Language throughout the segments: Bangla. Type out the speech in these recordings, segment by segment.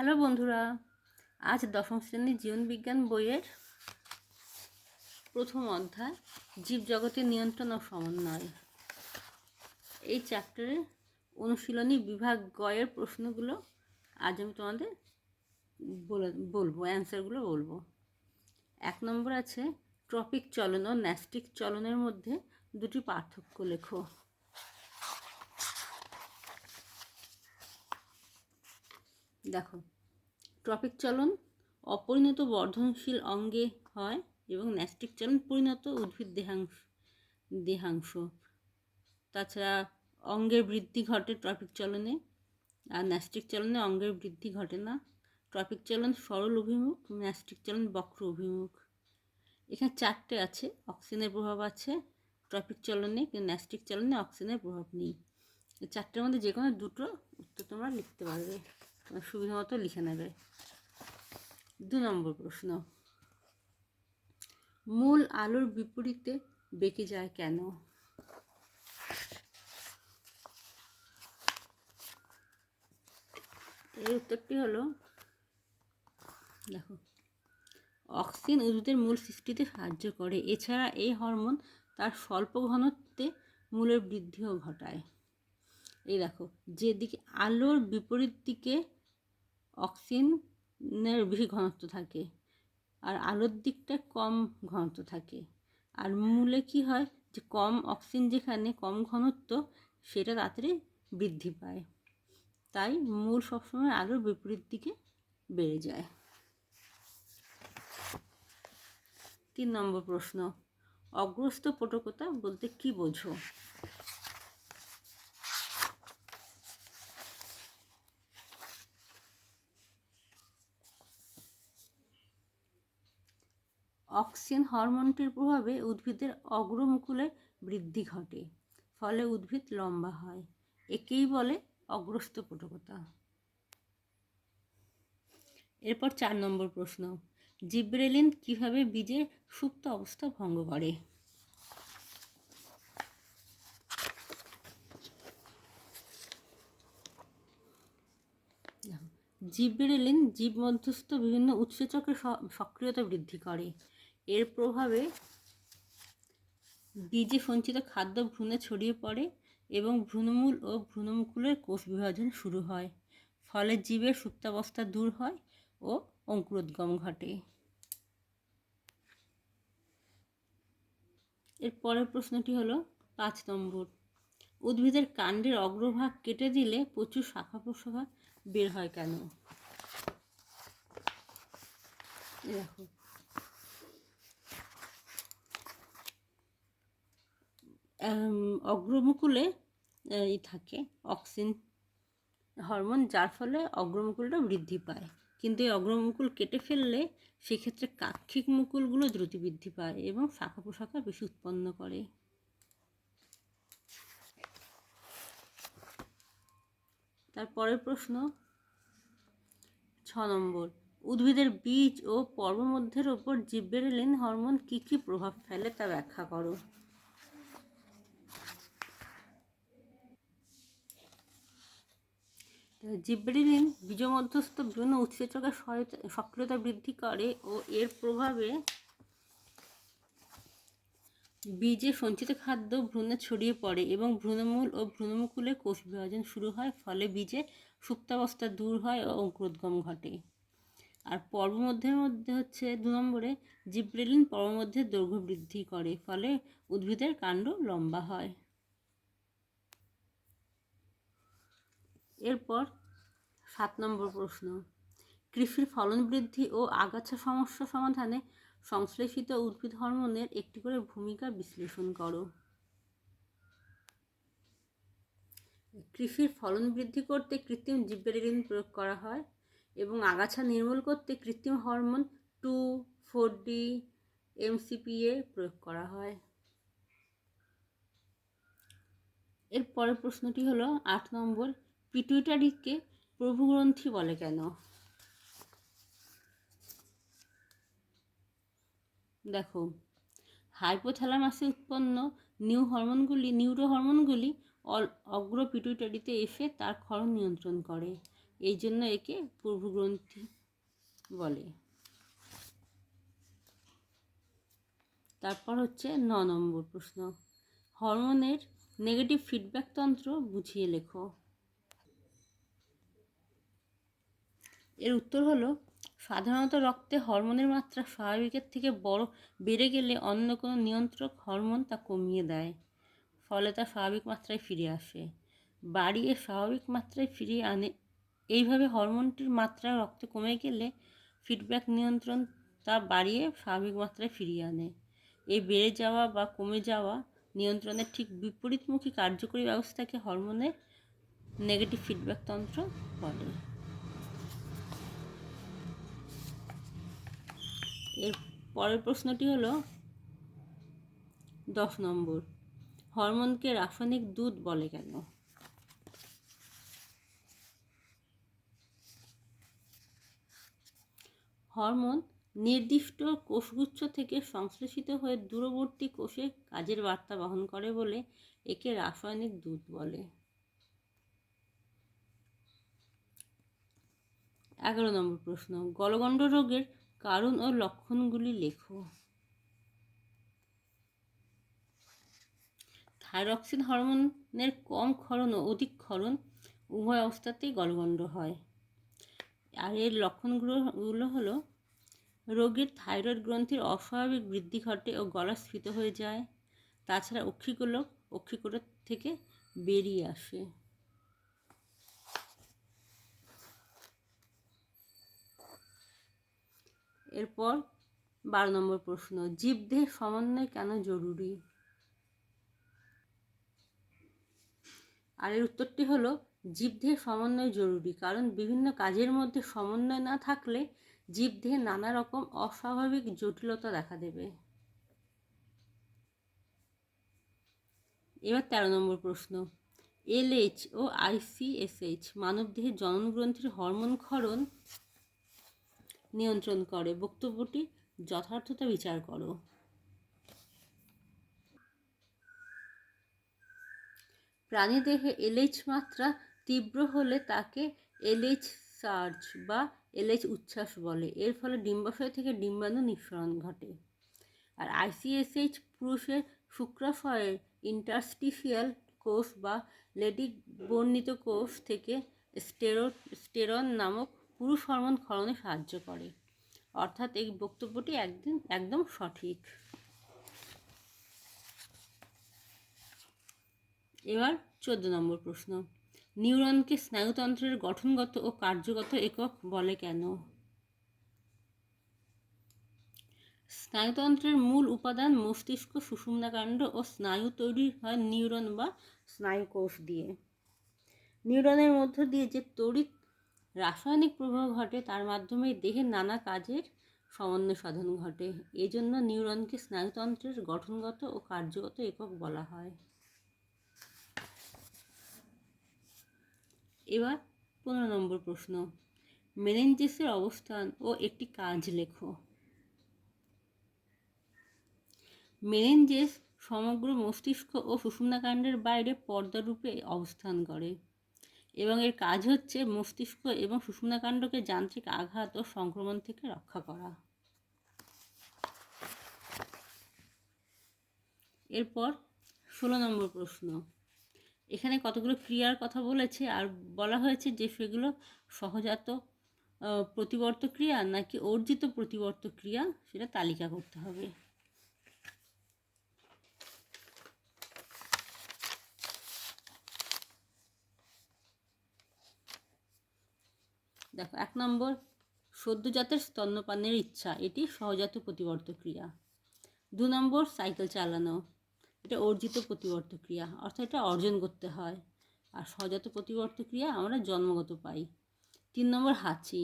হ্যালো বন্ধুরা, আজ দশম শ্রেণির জীবনবিজ্ঞান বইয়ের প্রথম অধ্যায়, জীবজগতের নিয়ন্ত্রণ ও সমন্বয়। এই চ্যাপ্টারে অনুশীলনী বিভাগ গয়ের প্রশ্নগুলো আজ আমি তোমাদের বলে, বলব অ্যান্সারগুলো বলব। এক নম্বর আছে, ট্রপিক চলন ও ন্যাস্টিক চলনের মধ্যে দুটি পার্থক্য লেখো। দেখো ট্রপিক চলন অপরিণত বর্ধনশীল অঙ্গে হয় এবং ন্যাস্টিক চলন পরিণত উদ্ভিদ দেহাংশ দেহাংশ। তাছাড়া অঙ্গের বৃদ্ধি ঘটে ট্রপিক চলনে, আর ন্যাস্টিক চলনে অঙ্গের বৃদ্ধি ঘটে না। ট্রপিক চলন সরল অভিমুখ, ন্যাস্টিক চলন বক্র অভিমুখ। এখানে চারটে আছে, অক্সিজেনের প্রভাব আছে ট্রপিক চলনে, কিন্তু ন্যাস্টিক চলনে অক্সিজেনের প্রভাব নেই। চারটের মধ্যে যে কোনো দুটো উত্তর তোমরা লিখতে পারবে। সুবিধা মতো লিখে নেবে। দু নম্বর প্রশ্ন। মূল আলোর বিপরীতে বেঁকে যায় কেন? এর উত্তরটি হলো, দেখো, অক্সিজেন উদ্ভিদের মূল সৃষ্টিতে সাহায্য করে। এছাড়া এই হরমোন তার স্বল্প ঘনত্বে মূলের বৃদ্ধিও ঘটায়। এই দেখো, যেদিকে আলোর বিপরীত দিকে অক্সিজেনের বেশি ঘনত্ব থাকে আর আলোর দিকটা কম ঘনত্ব থাকে। আর মূলে কি হয়? যে কম অক্সিজেন যেখানে কম ঘনত্ব, সেটা তাড়াতাড়ি বৃদ্ধি পায়। তাই মূল সবসময় আলোর বিপরীত দিকে বেড়ে যায়। তিন নম্বর প্রশ্ন অগ্রস্ত পটকতা বলতে কি বোঝো? অক্সিজেন হরমোনটির প্রভাবে উদ্ভিদের অগ্রমুকুলে বৃদ্ধি ঘটে, ফলে উদ্ভিদ লম্বা হয়। একেই বলে অগ্রস্ত পটকতা। এরপর চার নম্বর প্রশ্ন, জিব্রেলিন কীভাবে বীজের সুপ্ত অবস্থা ভঙ্গ করে? জিব্রেলিন জীব মধ্যস্থ বিভিন্ন উৎসেচকের সক্রিয়তা বৃদ্ধি করে। এর প্রভাবে বীজে সঞ্চিত খাদ্য ভ্রূণে ছড়িয়ে পড়ে এবং ভ্রূণমূল ও ভ্রূণমুকুলের কোষ বিভাজন শুরু হয়, ফলে জীবের সুপ্তাবস্থা দূর হয় ও অঙ্কুরোদ্গম ঘটে। এর পরের প্রশ্নটি হলো পাঁচ নম্বর। উদ্ভিদের কাণ্ডের অগ্রভাগ কেটে দিলে প্রচুর শাখা প্রশাখা বের হয় কেন? দেখো। অগ্রমুকুলে ই থাকে, অক্সিন হরমোন, যার ফলে অগ্রমুকুলটা বৃদ্ধি পায়। কিন্তু এই অগ্রমুকুল কেটে ফেললে সেক্ষেত্রে কাক্ষিক মুকুলগুলো দ্রুত বৃদ্ধি পায় এবং শাখা পোশাখা বেশি উৎপন্ন করে। তারপরের প্রশ্ন, ছ নম্বর, উদ্ভিদের বীজ ও পর্বমধ্যের ওপর জিব্বেরেলিন হরমোন কী কী প্রভাব ফেলে তা ব্যাখ্যা করো। জিব্রেলিন বীজমধ্যস্থ বিভিন্ন উৎসেচকের সক্রিয়তা বৃদ্ধি করে ও এর প্রভাবে বীজে সঞ্চিত খাদ্য ভ্রূণে ছড়িয়ে পড়ে এবং ভ্রূণমূল ও ভ্রূণমুকুলে কোষ বিভাজন শুরু হয়, ফলে বীজে সুপ্তাবস্থা দূর হয় ও অঙ্কুরোদ্গম ঘটে। আর পর্বমধ্যের মধ্যে হচ্ছে দু নম্বরে, জিব্রেলিন পর্বমধ্যের দৈর্ঘ্য বৃদ্ধি করে, ফলে উদ্ভিদের কাণ্ড লম্বা হয়। এরপর সাত নম্বর প্রশ্ন। কৃষির ফলন বৃদ্ধি ও আগাছা সমস্যা সমাধানে সংশ্লেষিত উদ্ভিদ হরমোনের একটি করে ভূমিকা বিশ্লেষণ করো। কৃষির ফলন বৃদ্ধি করতে কৃত্রিম জিব্বেরিন প্রয়োগ করা হয় এবং আগাছা নির্মূল করতে কৃত্রিম hormone two, four D MCPA প্রয়োগ করা হয়। এর পরের প্রশ্নটি হলো আট নম্বর পিটুইটারিকে প্রভুগ্রন্থি বলে কেন? দেখো হাইপোথ্যালামাসে উৎপন্ন নিউ হরমোনগুলি নিউরো হরমোনগুলি অগ্র পিটুইটারিতে এসে তার ক্ষরণ নিয়ন্ত্রণ করে। এই জন্য একে পূর্বগ্রন্থি বলে। তারপর হচ্ছে ন নম্বর প্রশ্ন। হরমোনের নেগেটিভ ফিডব্যাক তন্ত্র বুঝিয়ে লেখো। এর উত্তর হলো, সাধারণত রক্তে হরমোনের মাত্রা স্বাভাবিকের থেকে বড় বেড়ে গেলে অন্য কোনো নিয়ন্ত্রক হরমোন তা কমিয়ে দেয়, ফলে তা স্বাভাবিক মাত্রায় ফিরে আসে। বাড়িয়ে স্বাভাবিক মাত্রায় ফিরিয়ে আনে, এইভাবে হরমোনটির মাত্রা রক্তে কমে গেলে ফিডব্যাক নিয়ন্ত্রণ তা বাড়িয়ে স্বাভাবিক মাত্রায় ফিরিয়ে আনে। এই বেড়ে যাওয়া বা কমে যাওয়া নিয়ন্ত্রণের ঠিক বিপরীতমুখী কার্যকরী ব্যবস্থাকে হরমোনের নেগেটিভ ফিডব্যাক তন্ত্র বলে। পরের প্রশ্নটি হলো দশ নম্বর, হরমোনকে রাসায়নিক দুধ বলে কেন? হরমোন নির্দিষ্ট কোষগুচ্ছ থেকে সংশ্লেষিত হয়ে দূরবর্তী কোষে কাজের বার্তা বহন করে বলে একে রাসায়নিক দূত বলে। এগারো নম্বর প্রশ্ন, গলগণ্ড রোগের কারণ ও লক্ষণগুলি লেখো। থাইরক্সিন হরমোনের কম ক্ষরণ ও অধিক ক্ষরণ উভয় অবস্থাতেই গলগণ্ড হয়। আর এর লক্ষণগুলো হলো, রোগীর থাইরয়েড গ্রন্থির অস্বাভাবিক বৃদ্ধি ঘটে ও গলা স্ফীত হয়ে যায়, তাছাড়া অক্ষিগোলক অক্ষিকোলক থেকে বেরিয়ে আসে। এরপর বারো নম্বর প্রশ্ন, জীবদেহের সমন্বয় কেন জরুরি? আর এর উত্তরটি হলো, জীবদেহের সমন্বয় জরুরি, কারণ বিভিন্ন কাজের মধ্যে সমন্বয় না থাকলে জীবদেহে নানা রকম অস্বাভাবিক জটিলতা দেখা দেবে। এবার তেরো নম্বর প্রশ্ন, এলএইচ ও আইসিএসএইচ, মানবদেহের জননগ্রন্থির হরমোন ক্ষরণ নিয়ন্ত্রণ করে। বক্তব্যটি যথার্থতা বিচার করো। প্রাণী প্রাণীদেহে এলএইচ মাত্রা তীব্র হলে তাকে এলএইচ সার্জ বা এলএইচ উচ্ছ্বাস বলে। এর ফলে ডিম্বাশয় থেকে ডিম্বাণু নিঃসরণ ঘটে। আর আইসিএসএইচ পুরুষের শুক্রাশয়ের ইন্টারস্টিশিয়াল কোষ বা লেডিক বর্ণিত কোষ থেকে স্টেরো স্টেরন নামক পুরুষ হরমোন ক্ষরণে সাহায্য করে। অর্থাৎ এই বক্তব্যটি একদিন, একদম সঠিক। এবার চোদ্দ নম্বর প্রশ্ন। নিউরনকে স্নায়ুতন্ত্রের গঠনগত ও কার্যগত একক বলে কেন? স্নায়ুতন্ত্রের মূল উপাদান মস্তিষ্ক, সুষুম্নাকাণ্ড ও স্নায়ু তৈরি হয় নিউরন বা স্নায়ুকোষ দিয়ে। নিউরনের মধ্য দিয়ে যে তড়িৎ রাসায়নিক প্রভাব ঘটে, তার মাধ্যমে দেহের নানা কাজের সমন্বয় সাধন ঘটে। এজন্য নিউরনকে স্নায়ুতন্ত্রের গঠনগত ও কার্যগত একক বলা হয়। এবার পনেরো নম্বর প্রশ্ন। মেনেঞ্জেসের অবস্থান ও একটি কাজ লেখো। মেনেঞ্জেস সমগ্র মস্তিষ্ক ও সুষুম্নাকাণ্ডের বাইরে পর্দারূপে অবস্থান করে। এবং এর কাজ হচ্ছে মস্তিষ্ক এবং সুষুম্নাকাণ্ডকে যান্ত্রিক আঘাত ও সংক্রমণ থেকে রক্ষা করা। এরপর ষোলো নম্বর প্রশ্ন। এখানে কতগুলো ক্রিয়ার কথা বলেছে? আর বলা হয়েছে যে সেগুলো সহজাত প্রতিবর্ত ক্রিয়া নাকি অর্জিত প্রতিবর্ত ক্রিয়া, সেটা তালিকা করতে হবে। দেখো, এক নম্বর, সদ্যজাতের স্তন্যপানের ইচ্ছা, এটি সহজাত প্রতিবর্ত ক্রিয়া দু নম্বর, সাইকেল চালানো, এটা অর্জিত প্রতিবর্ত ক্রিয়া অর্থাৎ এটা অর্জন করতে হয়। আর সহজাত প্রতিবর্ত ক্রিয়া আমরা জন্মগত পাই। তিন নম্বর, হাঁচি,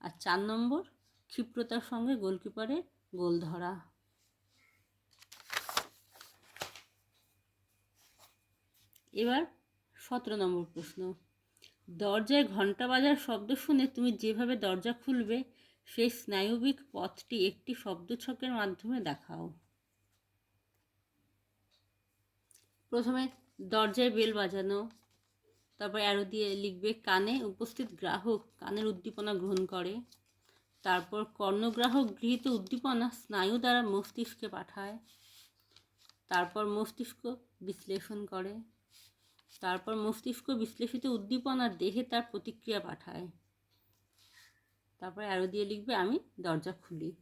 আর চার নম্বর, ক্ষিপ্রতার সঙ্গে গোলকিপারের গোল ধরা। এবার সতেরো নম্বর প্রশ্ন দরজায় ঘণ্টা বাজার শব্দ শুনে তুমি যেভাবে দরজা খুলবে, সেই স্নায়ুবিক পথটি একটি শব্দছকের মাধ্যমে দেখাও। প্রথমে দরজায় বেল বাজানো, তারপর অ্যারো দিয়ে লিখবে, কানে উপস্থিত গ্রাহক, কানের উদ্দীপনা গ্রহণ করে। তারপর কর্ণগ্রাহক গৃহীত উদ্দীপনা স্নায়ু দ্বারা মস্তিষ্কে পাঠায়। তারপর মস্তিষ্ক বিশ্লেষণ করে। তারপর মস্তিষ্ক বিশ্লেষিত উদ্দীপনা দেহে তার প্রতিক্রিয়া পাঠায়। তারপর অ্যারো দিয়ে লিখবে, আমি দরজা খুলি।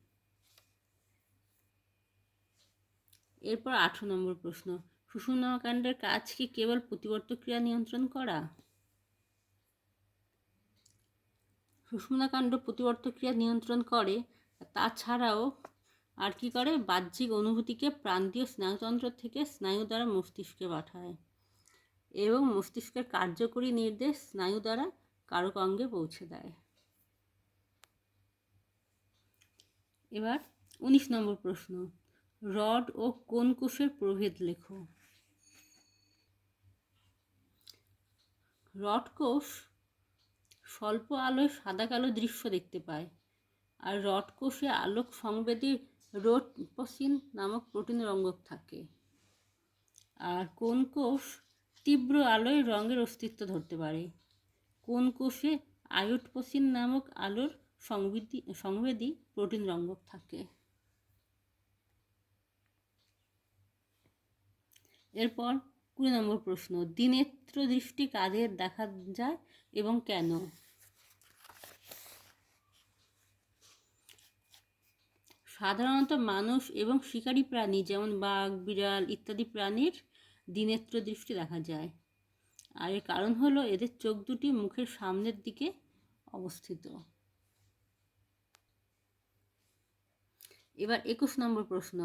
এরপর আঠেরো নম্বর প্রশ্ন সুষুম্নাকাণ্ডের কাজ কি কেবল প্রতিবর্ত ক্রিয়া নিয়ন্ত্রণ করা? সুষুম্নাকাণ্ড প্রতিবর্ত ক্রিয়া নিয়ন্ত্রণ করে তাছাড়াও আর কি করে? বাহ্যিক অনুভূতিকে প্রান্তীয় স্নায়ুতন্ত্র থেকে স্নায়ু দ্বারা মস্তিষ্কে পাঠায়। এবং মস্তিষ্কের কার্যকরী নির্দেশ স্নায়ু দ্বারা কারক অঙ্গে পৌঁছে দেয়। এবার উনিশ নম্বর প্রশ্ন, রড ও কোন কোষের প্রভেদ লেখো? রড কোষ স্বল্প আলোয় সাদা কালো দৃশ্য দেখতে পায়, আর রড কোষে আলোক সংবেদী রোডপসিন নামক প্রোটিন রঙ্গক থাকে। আর কোন কোষ তীব্র আলোয় রঙের অস্তিত্ব ধরতে পারে। কোন কোষে আয়োটপসিন নামক আলোর সংবেদী সংবেদী প্রোটিন রঙ্গক থাকে? এরপর কুড়ি নম্বর প্রশ্ন দিনেত্র দৃষ্টি কাদের দেখা যায় এবং কেন? সাধারণত মানুষ এবং শিকারী প্রাণী যেমন বাঘ, বিড়াল ইত্যাদি প্রাণীর দিনেত্র দৃষ্টি দেখা যায়। আর এর কারণ হলো এদের চোখ দুটি মুখের সামনের দিকে অবস্থিত। এবার একুশ নম্বর প্রশ্ন।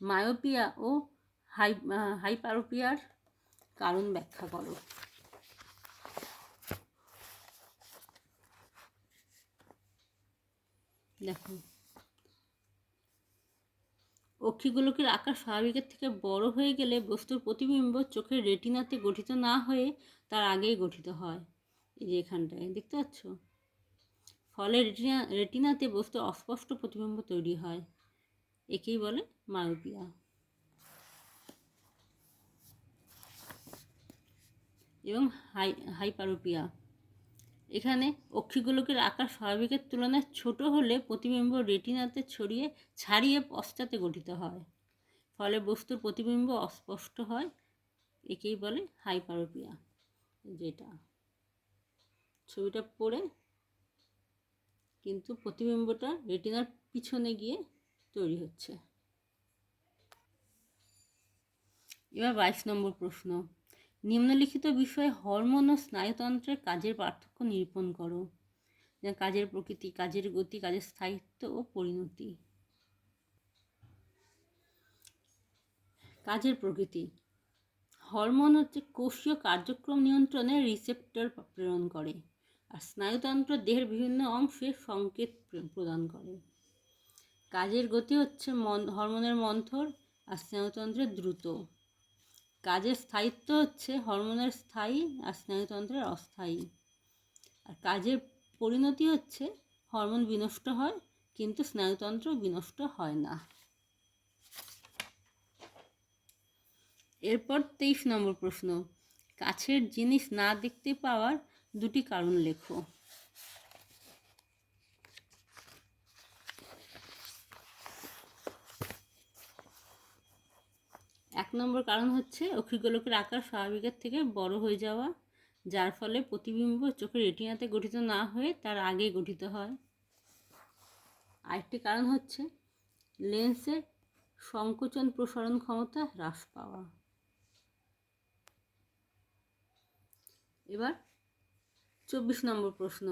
মায়োপিয়া ও হাই, হাইপারোপিয়ার কারণ ব্যাখ্যা করো। দেখো। অক্ষিগোলকের আকার স্বাভাবিকের থেকে বড় হয়ে গেলে বস্তুর প্রতিবিম্ব চোখের রেটিনাতে গঠিত না হয়ে তার আগেই গঠিত হয়। এই যে এখানটায়, দেখতে পাচ্ছ? ফলে রেটিনা, রেটিনাতে বস্তুর অস্পষ্ট প্রতিবিম্ব তৈরি হয়। একেই বলে মায়োপিয়া। এবং হাই, হাইপারোপিয়া। এখানে অক্ষিগোলকের আকার স্বাভাবিকের তুলনায় ছোট হলে প্রতিবিম্ব রেটিনাতে ছড়িয়ে ছাড়িয়ে পশ্চাতে গঠিত হয়। ফলে বস্তুর প্রতিবিম্ব অস্পষ্ট হয়, একেই বলে হাইপারোপিয়া, যেটা ছবিটা পড়ে কিন্তু প্রতিবিম্বটা রেটিনার পিছনে গিয়ে তৈরি হচ্ছে। এবার বাইশ নম্বর প্রশ্ন। নিম্নলিখিত বিষয়ে হরমোন ও স্নায়ুতন্ত্রের কাজের পার্থক্য নিরূপণ করো। কাজের প্রকৃতি, কাজের গতি, কাজের স্থায়িত্ব ও পরিণতি। কাজের প্রকৃতি। হরমোন হচ্ছে কোষীয় কার্যক্রম নিয়ন্ত্রণে রিসেপ্টর প্রেরণ করে আর স্নায়ুতন্ত্র দেহের বিভিন্ন অংশে সংকেত প্রদান করে। কাজের গতি হচ্ছে মন, হরমোনের মন্থর আর স্নায়ুতন্ত্রের দ্রুত। কাজের স্থায়িত্ব হচ্ছে হরমোনের স্থায়ী আর স্নায়ুতন্ত্রের অস্থায়ী। আর কাজের পরিণতি হচ্ছে হরমোন বিনষ্ট হয়, কিন্তু স্নায়ুতন্ত্র বিনষ্ট হয় না। এরপর তেইশ নম্বর প্রশ্ন, কাছের জিনিস না দেখতে পাওয়ার দুটি কারণ লেখো। এক নম্বর কারণ হচ্ছে অক্ষিগোলকের আকার স্বাভাবিকের থেকে বড় হয়ে যাওয়া, যার ফলে প্রতিবিম্ব চোখের রেটিনাতে গঠিত না হয়ে তার আগে গঠিত হয়। আরেকটি কারণ হচ্ছে লেন্সের সংকোচন প্রসারণ ক্ষমতা হ্রাস পাওয়া। এবার চব্বিশ নম্বর প্রশ্ন।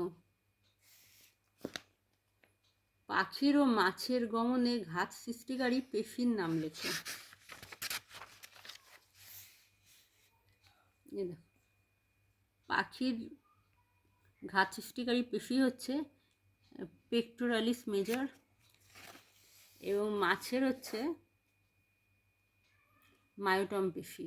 পাখির ও মাছের গমনে ঘাত সৃষ্টিকারী পেশির নাম লেখো। পাখির ঘাত সৃষ্টিকারী পেশি হচ্ছে পেক্টোরালিস মেজর এবং মাছের হচ্ছে মায়োটম পেশি।